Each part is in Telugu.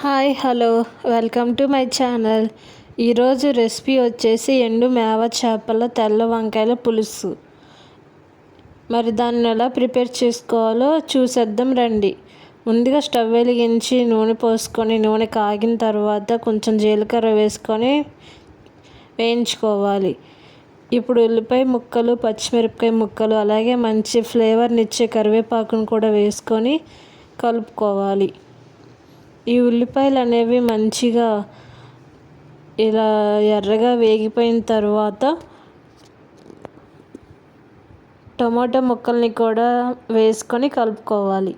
Hi hello. Welcome to my channel. ఈరోజు రెసిపీ వచ్చేసి ఎండు మేవ చేపల తెల్ల వంకాయల పులుసు. మరి దాన్ని ఎలా ప్రిపేర్ చేసుకోవాలో చూసేద్దాం రండి. ముందుగా స్టవ్ వెలిగించి నూనె పోసుకొని నూనె కాగిన తర్వాత కొంచెం జీలకర్ర వేసుకొని వేయించుకోవాలి. ఇప్పుడు ఉల్లిపాయ ముక్కలు పచ్చిమిరపకాయ ముక్కలు అలాగే మంచి ఫ్లేవర్నిచ్చే కరివేపాకును కూడా వేసుకొని కలుపుకోవాలి. ఈ ఉల్లిపాయలు అనేవి మంచిగా ఇలా ఎర్రగా వేగిపోయిన తర్వాత టమాటా ముక్కల్ని కూడా వేసుకొని కలుపుకోవాలి.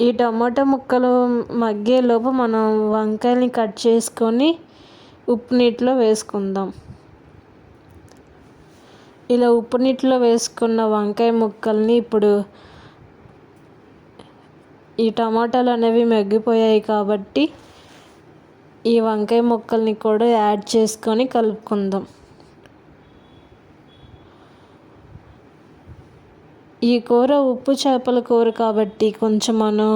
ఈ టమాటా ముక్కలు మగ్గేలోపు మనం వంకాయల్ని కట్ చేసుకొని ఉప్పు నీటిలో వేసుకుందాం. ఇలా ఉప్పు నీటిలో వేసుకున్న వంకాయ ముక్కల్ని ఇప్పుడు ఈ టమాటాలు అనేవి మగ్గిపోయాయి కాబట్టి ఈ వంకాయ ముక్కల్ని కూడా యాడ్ చేసుకొని కలుపుకుందాం. ఈ కూర ఉప్పు చేపల కూర కాబట్టి కొంచెం మనం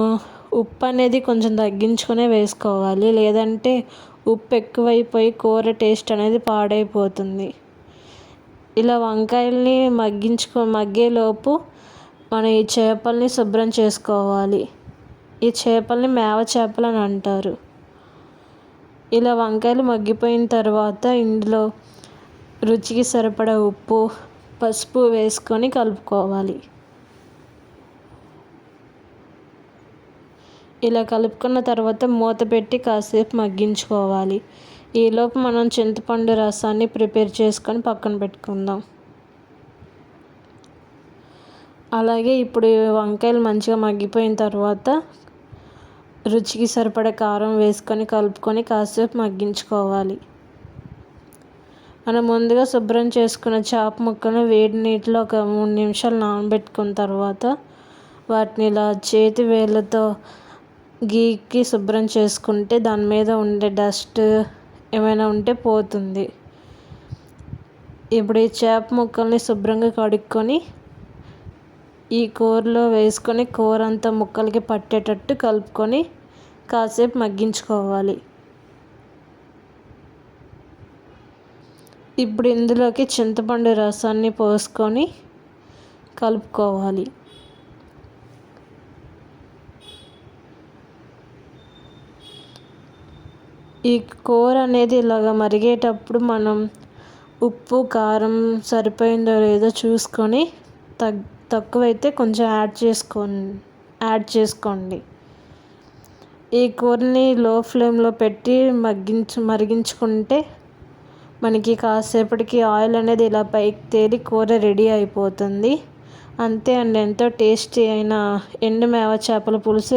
ఉప్పు అనేది కొంచెం తగ్గించుకునే వేసుకోవాలి. లేదంటే ఉప్పు ఎక్కువైపోయి కూర టేస్ట్ అనేది పాడైపోతుంది. ఇలా వంకాయల్ని మగ్గించుకో మగ్గేలోపు మనం ఈ చేపల్ని శుభ్రం చేసుకోవాలి. ఈ చేపల్ని మేవ చేపలు అని అంటారు. ఇలా వంకాయలు మగ్గిపోయిన తర్వాత ఇందులో రుచికి సరిపడా ఉప్పు పసుపు వేసుకొని కలుపుకోవాలి. ఇలా కలుపుకున్న తర్వాత మూత పెట్టి కాసేపు మగ్గించుకోవాలి. ఈలోపు మనం చింతపండు రసాన్ని ప్రిపేర్ చేసుకొని పక్కన పెట్టుకుందాం. అలాగే ఇప్పుడు వంకాయలు మంచిగా మగ్గిపోయిన తర్వాత రుచికి సరిపడ కారం వేసుకొని కలుపుకొని కాసేపు మగ్గించుకోవాలి. మనం ముందుగా శుభ్రం చేసుకున్న చేప ముక్కను వేడి నీటిలో ఒక మూడు నిమిషాలు నానబెట్టుకున్న తర్వాత వాటిని ఇలా చేతి వేళ్ళతో గీకి శుభ్రం చేసుకుంటే దాని మీద ఉండే డస్ట్ ఏమైనా ఉంటే పోతుంది. ఇప్పుడు ఈ చేప ముక్కల్ని శుభ్రంగా కడుక్కొని ఈ కూరలో వేసుకొని కూర అంతా ముక్కలకి పట్టేటట్టు కలుపుకొని కాసేపు మగ్గించుకోవాలి. ఇప్పుడు ఇందులోకి చింతపండు రసాన్ని పోసుకొని కలుపుకోవాలి. ఈ కూర అనేది ఇలాగ మరిగేటప్పుడు మనం ఉప్పు కారం సరిపోయిందో లేదో చూసుకొని తగ్ తక్కువైతే కొంచెం యాడ్ చేసుకో యాడ్ చేసుకోండి. ఈ కూరని లో ఫ్లేమ్లో పెట్టి మగ్గించు మరిగించుకుంటే మనకి కాసేపటికి ఆయిల్ అనేది ఇలా పైకి తేలి కూర రెడీ అయిపోతుంది. అంతే అండి. ఎంతో టేస్టీ అయిన ఎండు మేవ చేపల పులుసు